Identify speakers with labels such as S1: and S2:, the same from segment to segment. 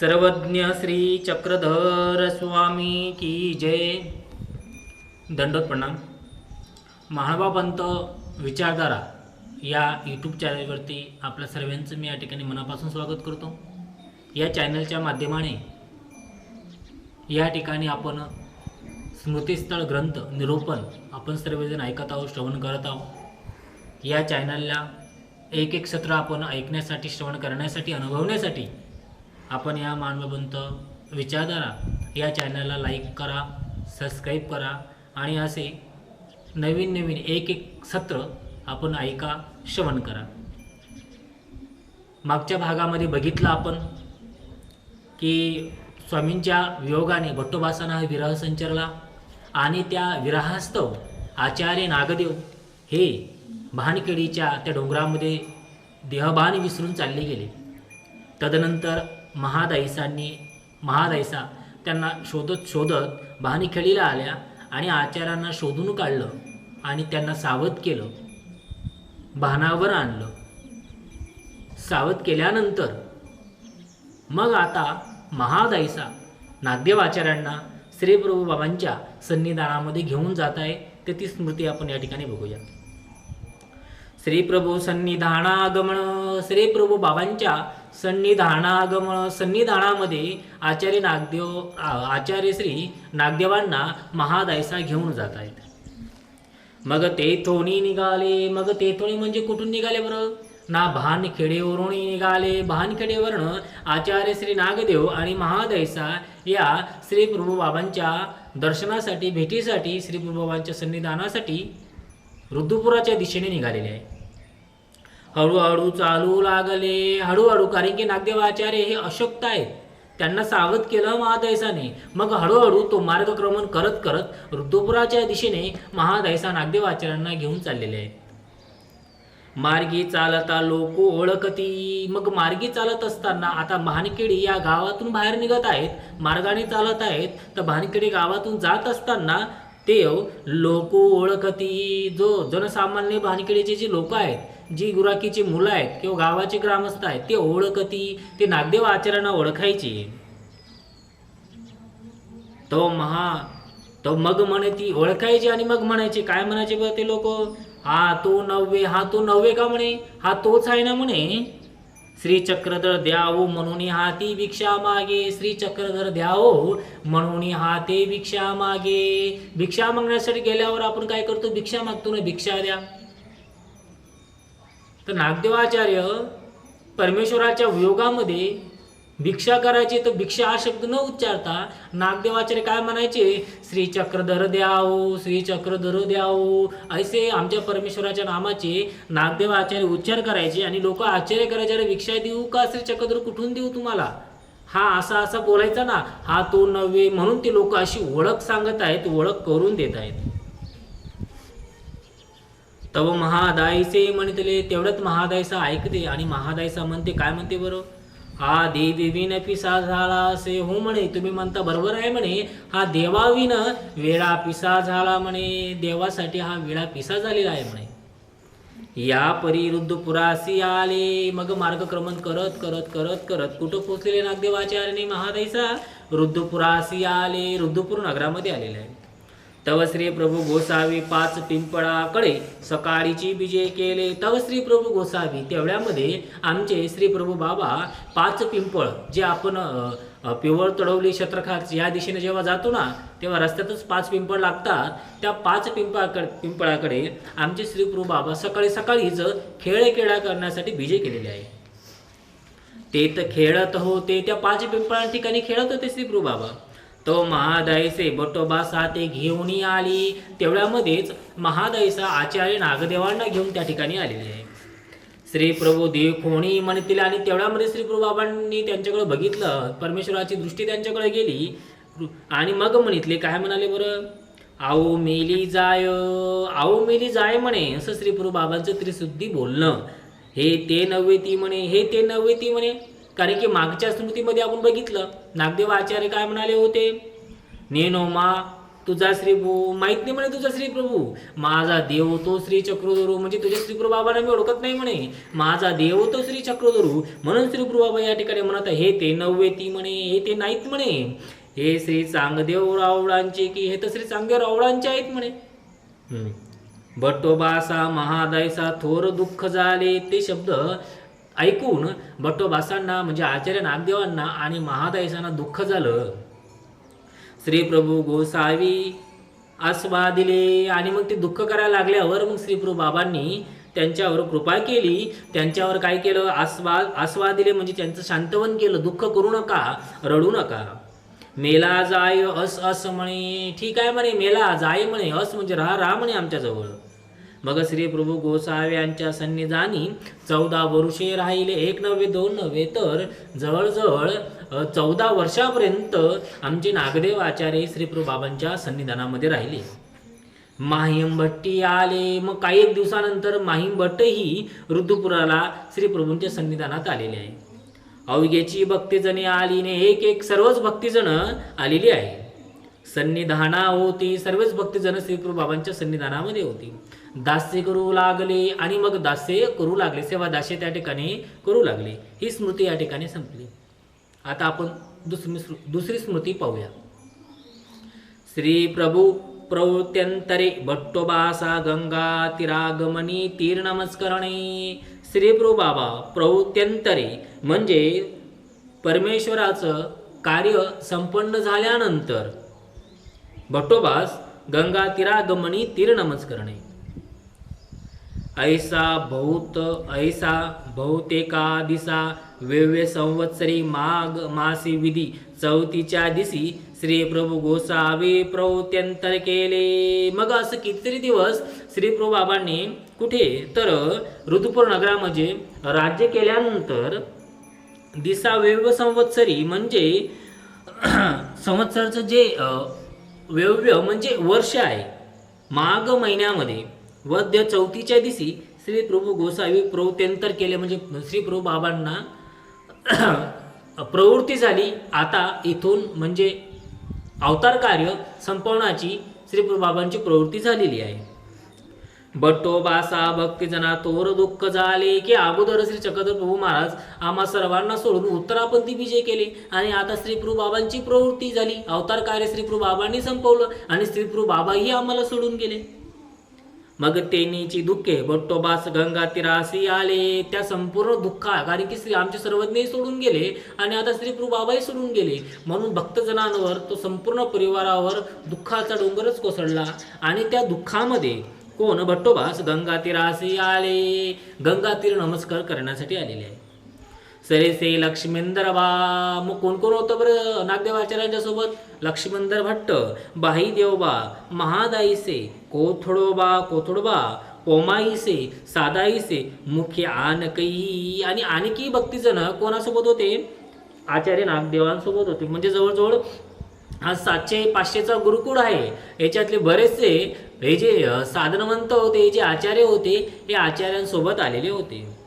S1: सर्वज्ञ श्री चक्रधर स्वामी की जय. दंडोत प्रणाम महानुभाव पंत विचारधारा या यूट्यूब चॅनलवरती आपल्या सर्वांचं मी या ठिकाणी मनापासून स्वागत करतो. या चॅनलच्या माध्यमाने या ठिकाणी आपण स्मृतिस्थळ ग्रंथ निरूपण आपण सर्वजण ऐकत आहोत श्रवण करत आहोत. या चॅनलला एक एक सत्र आपण ऐकण्यासाठी श्रवण करण्यासाठी अनुभवण्यासाठी आपण या मानवबंत विचारधारा या चॅनलला लाईक करा सबस्क्राईब करा आणि असे नवीन नवीन एक एक सत्र आपण ऐका श्रवण करा. मागच्या भागामध्ये बघितलं आपण की स्वामींच्या वियोगाने भट्टोबासानं हा विरह संचरला आणि त्या विरहास्तव आचार्य नागदेव हे भानखेडीच्या त्या डोंगरामध्ये देहभान विसरून चालले गेले. तदनंतर महादाईसांनी महादाईसा त्यांना शोधत शोधत भानीखेडीला आल्या आणि आचार्यांना शोधून काढलं आणि त्यांना सावध केलं. भानावर आणलं. सावध केल्यानंतर मग आता महादाईसा नागदेव आचार्यांना श्रीप्रभू बाबांच्या सन्निधानामध्ये घेऊन जात आहे तर ती स्मृती आपण या ठिकाणी बघूया. श्रीप्रभू सन्निधानागमन श्रीप्रभू बाबांच्या सन्निधानागम सन्निधानामध्ये आचार्य नागदेव आचार्य श्री नागदेवांना महादायसा घेऊन जात आहेत. मग तेथोणी निघाले मग तेथोणी म्हणजे कुठून निघाले बरं? ना भानखेडेवरून निघाले. भानखेडेवरनं आचार्य श्री नागदेव आणि महादैसा या श्री प्रभूबाबांच्या दर्शनासाठी भेटीसाठी श्री प्रभूबाबांच्या सन्निधानासाठी रुद्रपुराच्या दिशेने निघालेले आहे हळूहळू चालू लागले. हळूहळू कारण की नागदेव आचार्य हे अशक्त आहेत. त्यांना सावध केलं महादैसाने मग हळूहळू तो मार्गक्रमण करत करत ऋतुपुराच्या दिशेने महादैसा नागदेव आचार्यांना घेऊन चाललेले आहेत. मार्गी चालता लोक ओळखती. मग मार्गी चालत असताना आता भानखेडी या गावातून बाहेर निघत आहेत. मार्गाने चालत आहेत. तर भानखेडी गावातून जात असताना ते लोक ओळखती. जो जनसामान्य भानखेडीचे जे लोक आहेत जी गुराकीची मुलं आहेत किंवा गावाचे ग्रामस्थ आहेत ते ओळखती ते नागदेव आचार्यांना ओळखायचे. तो महा तो मग म्हणे ती ओळखायची आणि मग म्हणायचे. काय म्हणायचे बरं ते लोक? हा तो नववे हा तो नववे का म्हणे? हा तोच आहे ना म्हणे? श्री चक्रधर द्यावो म्हणून हाती भिक्षा मागे. श्री चक्रधर द्यावो म्हणून हाते भिक्षा मागे. भिक्षा मागण्यासाठी गेल्यावर आपण काय करतो? भिक्षा मागतो ना भिक्षा द्या. तर नागदेवाचार्य परमेश्वराच्या वियोगामध्ये भिक्षा करायची तर भिक्षा हा शब्द न उच्चारता नागदेवाचार्य काय म्हणायचे? श्री चक्रधर द्याओ श्री चक्रधर द्याओ असे आमच्या परमेश्वराच्या नामाचे नागदेव आचार्य उच्चार करायचे आणि लोक आश्चर्य करायचे अरे भिक्षा देऊ का? श्री चक्रधर कुठून देऊ तुम्हाला? हा असा असा बोलायचा ना. हा तो नव्हे म्हणून ते लोक अशी ओळख सांगत आहेत ओळख करून देत आहेत. तव महादायसे म्हणतले तेवढंच महादायसा ऐकते आणि महादायसा म्हणते काय म्हणते बरं? हा देवीन पिसा झाला असे हो म्हणे तुम्ही म्हणता बरोबर आहे म्हणे. हा देवाविन वेळा पिसा झाला म्हणे देवासाठी हा वेळा पिसा झालेला आहे म्हणे. या परी पुरासी आले मग मार्गक्रमण करत करत करत करत कुठं पोचलेले नागदेवाचार्याने महादैसा रुद्धपुरासी आले रुद्धपूर नगरामध्ये आलेले आहे. तव श्री प्रभू गोसावी पाच पिंपळाकडे सकाळीची विजय केले. तव श्री प्रभू गोसावी तेवढ्यामध्ये आमचे श्री प्रभू बाबा पाच पिंपळ जे आपण पिवळ तडवली शत्रखात या दिशेने जेव्हा जातो ना तेव्हा रस्त्यातच पाच पिंपळ लागतात. त्या पाच पिंपळाकडे पिंपळाकडे आमचे श्री प्रभू बाबा सकाळी सकाळीच खेळ खेळा करण्यासाठी विजय केलेले आहे. ते तर खेळत होते त्या पाच पिंपळा ठिकाणी खेळत होते श्री प्रभू बाबा. तो महादायसे बटोबा घेऊन आली. तेवढ्यामध्येच महादयसा आचार्य नागदेवांना घेऊन त्या ठिकाणी आलेले. आहे श्री प्रभू देव कोणी म्हणतील आणि तेवढ्यामध्ये श्री प्रभू बाबांनी त्यांच्याकडे बघितलं. परमेश्वराची दृष्टी त्यांच्याकडे गेली. आणि मग म्हणितले काय म्हणाले बरं? आओ मेली जाय आओ मेली जाय म्हणे असं श्री प्रभू बाबांचं त्रिशुद्धी बोलणं. हे ते नव्हे ती म्हणे हे ते नव्हे ती म्हणे. कारण की मागच्या स्मृतीमध्ये आपण बघितलं नागदेव आचार्य काय म्हणाले होते? नेनो मा तुझा श्री प्रभू माहीत नाही म्हणे तुझा श्री प्रभू. माझा देव तो श्री चक्रधरू म्हणजे तुझ्या श्री प्रभू बाबांना मी ओळखत नाही म्हणे. माझा देव तो श्री चक्रधरू म्हणून श्री प्रभू बाबा या ठिकाणी म्हणत हे ते नव्हे ती म्हणे हे ते नाहीत म्हणे. हे श्री चांगदेव रावळांचे की हे तर श्री चांगदेव रावळांचे आहेत म्हणे. बटोबासा महादायसा थोर दुःख झाले ते शब्द ऐकून बटोबासांना म्हणजे आचार्य नागदेवांना आणि महादायसांना दुःख झालं. श्री प्रभू गोसावी आस्वा दिले आणि मग ते दुःख करायला लागल्यावर मग श्रीप्रभू बाबांनी त्यांच्यावर कृपा केली. त्यांच्यावर काय केलं? आस्वाद आस्वाद दिले म्हणजे त्यांचं शांतवन केलं. दुःख करू नका रडू नका. मेला जाय अस अस म्हणे. ठीक आहे म्हणे मेला जाय म्हणे. अस म्हणजे राहा राहा म्हणे आमच्याजवळ. मग श्री प्रभू गोसावे यांच्या सन्निधानी चौदा वर्षे राहिले. एक नव्हे दोन नव्हे तर जवळजवळ चौदा वर्षापर्यंत आमचे नागदेव आचार्य श्री प्रभू बाबांच्या सन्निधानामध्ये राहिले. माहीम भट्टी आले. मग काही एक दिवसानंतर माहीम भट्टही ऋतुपुराला श्री प्रभूंच्या सन्निधानात आलेले आहे. अवघ्याची भक्तिजने आली ने एक एक सर्वच भक्तीजण आलेली आहे. सन्निधाना होती सर्वच भक्तीजण श्रीप्रभू बाबांच्या सन्निधानामध्ये होती. दास्य करू लागले आणि मग दास्य करू लागले. सेवा दास्य त्या ठिकाणी करू लागले. ही स्मृती या ठिकाणी संपली. आता आपण दुसरी स्मृ- दुसरी स्मृती पाहूया. श्री प्रभू प्रवृत्त्यंतरे भट्टोबासा गंगा तिरागमनी तीर नमस्करणे. श्री प्रभू बाबा प्रवृत्त्यंतरे म्हणजे परमेश्वराचं कार्य संपन्न झाल्यानंतर भट्टोबास गंगा तिरागमनी तीर नमस्करणे. ऐसा बहुत ऐसा बहुतेका दिसा वेव्य संवत्सरी माघ मासी विधी चौथीच्या दिसी श्री प्रभू गोसावी प्रवत्यंतर केले मग असं कितीतरी दिवस श्री प्रभू बाबांनी कुठे तर ऋतुपूर नगरामध्ये राज्य केल्यानंतर दिसा वेव्य संवत्सरी म्हणजे संवत्सरचं जे वेव्य म्हणजे वर्ष आहे. माघ महिन्यामध्ये वद्य चौथीच्या दिवशी श्री प्रभू गोसावी प्रवृत्यंतर केले. म्हणजे श्री प्रभू बाबांना प्रवृत्ती झाली. आता इथून म्हणजे अवतार कार्य संपवण्याची श्री प्रभू बाबांची प्रवृत्ती झालेली आहे. बट्टोबासा भक्तिजना तोर दुःख झाले की अगोदर श्री चक्रधर प्रभू महाराज आम्हा सर्वांना सोडून उत्तरापंथी विजय केले. आणि आता श्री प्रभू बाबांची प्रवृत्ती झाली. अवतार कार्य श्री प्रभू बाबांनी संपवलं आणि श्री प्रभू बाबाही आम्हाला सोडून गेले. मग तेनीची दुःखे बट्टोबास गंगा तिरासी आले त्या संपूर्ण दुःखा कारण की श्री आमचे सर्वज्ञही सोडून गेले आणि आता श्री बाबाही सोडून गेले. म्हणून भक्तजनांवर तो संपूर्ण परिवारावर दुःखाचा डोंगरच कोसळला. आणि त्या दुःखामध्ये कोण? भट्टोबास गंगा तिरासी आले. गंगा तीर नमस्कार करण्यासाठी आलेले आहे. सरेसे लक्ष्मींदर बा. मग कोण कोण होतं बरं? नागदेवाचार्यांच्या सोबत? लक्ष्मींदर भट्ट बाई देवबा महादाईसे कोथोडोबा कोथोडबा कोमाईसे सादाईसे मुख्य आणकई आणि आणखी भक्तीजन कोणासोबत होते? आचार्य नागदेवांसोबत होते. म्हणजे जवळजवळ हा सातशे पाचशेचा गुरुकुळ आहे. याच्यातले बरेचसे हे जे साधनवंत होते हे जे आचार्य होते हे आचार्यांसोबत आलेले होते.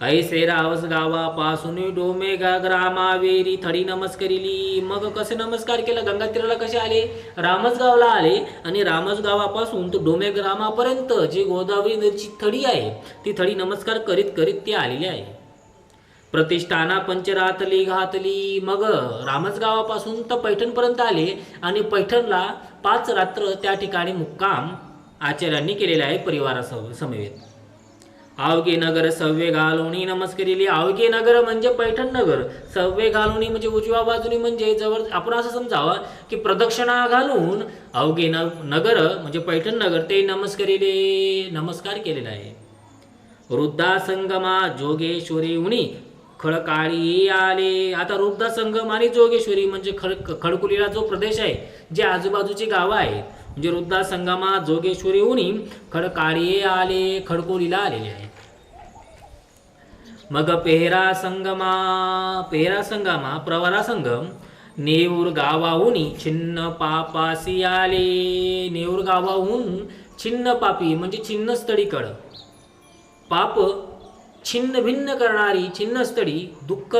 S1: ऐसे रावस गावापासून डोमे गा ग्रामावेरी थडी नमस्करिली. मग कसे नमस्कार केला? गंगा तीराला कसे आले? रामसगावला आले आणि रामसगावापासून तर डोमे ग्रामापर्यंत जी गोदावरी नदीची थडी आहे ती थडी नमस्कार करीत करीत ते आलेली आहे. प्रतिष्ठाना पंचरातली घातली. मग रामसगावापासून तर पैठणपर्यंत आले आणि पैठणला पाच रात्र त्या ठिकाणी मुक्काम आचार्यांनी केलेला आहे परिवारासह समवेत. आवगे नगर सव्वे घालवणी नमस्करिली. आवगे नगर म्हणजे पैठण नगर सव्वे घालवणी म्हणजे उजव्या बाजूनी म्हणजे जवळ आपण असं समजावं की प्रदक्षिणा घालून अवघे न नगर म्हणजे पैठण नगर ते नमस्करिले नमस्कार केलेला आहे. वृद्धा संगमा जोगेश्वरी उणी खडकाळी आले. आता वृद्धा संगम आणि जोगेश्वरी म्हणजे खळ खडकुलीला जो प्रदेश आहे जे आजूबाजूची गावं आहेत म्हणजे वृद्धा संगमात जोगेश्वरी उनी खडकारिये आले खडकोलीला आलेले आहे. मग पेहरा संगमा पेहरा संगमा प्रवरा संगम नेऊर गावाहून छिन्न पापासी आले. नेऊर गावाहून छिन्न पापी म्हणजे छिन्न स्थळीकडं पाप छिन्न भिन्न करणारी छिन्नस्थळी दुःख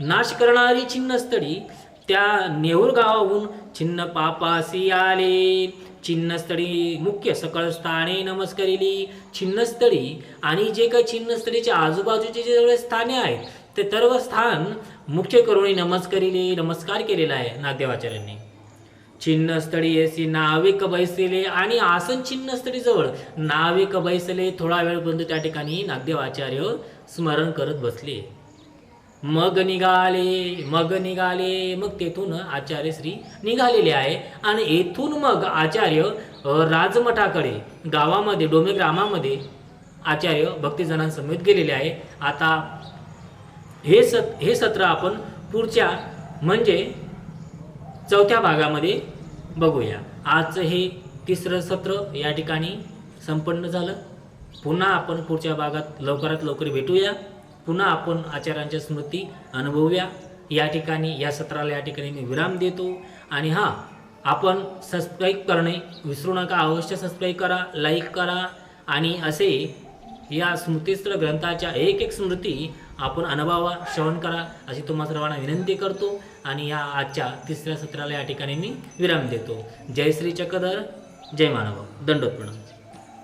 S1: नाश करणारी छिन्नस्थळी त्या नेऊर गावाहून छिन्न पापासी आले. छिन्नस्थळी मुख्य सकळ स्थाने नमस्करिली. छिन्नस्थळी आणि जे काही छिन्नस्थळीच्या आजूबाजूचे जे जेवढे स्थाने आहेत ते सर्व स्थान मुख्य करून नमस्करिले नमस्कार केलेला आहे नागदेवाचार्यांनी छिन्नस्थळी येसी नाविक बैसले आणि आसन छिन्नस्थळी जवळ नाविक बैसले थोडा वेळपर्यंत त्या ठिकाणी नागदेवाचार्य स्मरण करत बसले. मग निघाले मग निघाले मग तेथून आचार्य श्री निघालेले आहे. आणि येथून मग आचार्य राजमठाकडे गावामध्ये डोमे ग्रामामध्ये आचार्य भक्तिजनांसमेत गेलेले आहे. आता हे सत हे सत्र आपण पुढच्या म्हणजे चौथ्या भागामध्ये बघूया. आजचं हे तिसरं सत्र या ठिकाणी संपन्न झालं. पुन्हा आपण पुढच्या भागात लवकरात लवकर भेटूया. पुन्हा आपण आचार्यांच्या स्मृती अनुभवूया. या ठिकाणी या सत्राला या ठिकाणी मी विराम देतो. आणि हां आपण सबस्क्राईब करणे विसरू नका. अवश्य सबस्क्राईब करा लाईक करा. आणि असे या स्मृतीस्थळ ग्रंथाच्या एक एक स्मृती आपण अनुभवा श्रवण करा अशी तुम्हा सर्वांना विनंती करतो. आणि या आजच्या तिसऱ्या सत्राला या ठिकाणी मी विराम देतो. जय श्री चक्रधर जय मानव. दंडोत्पणा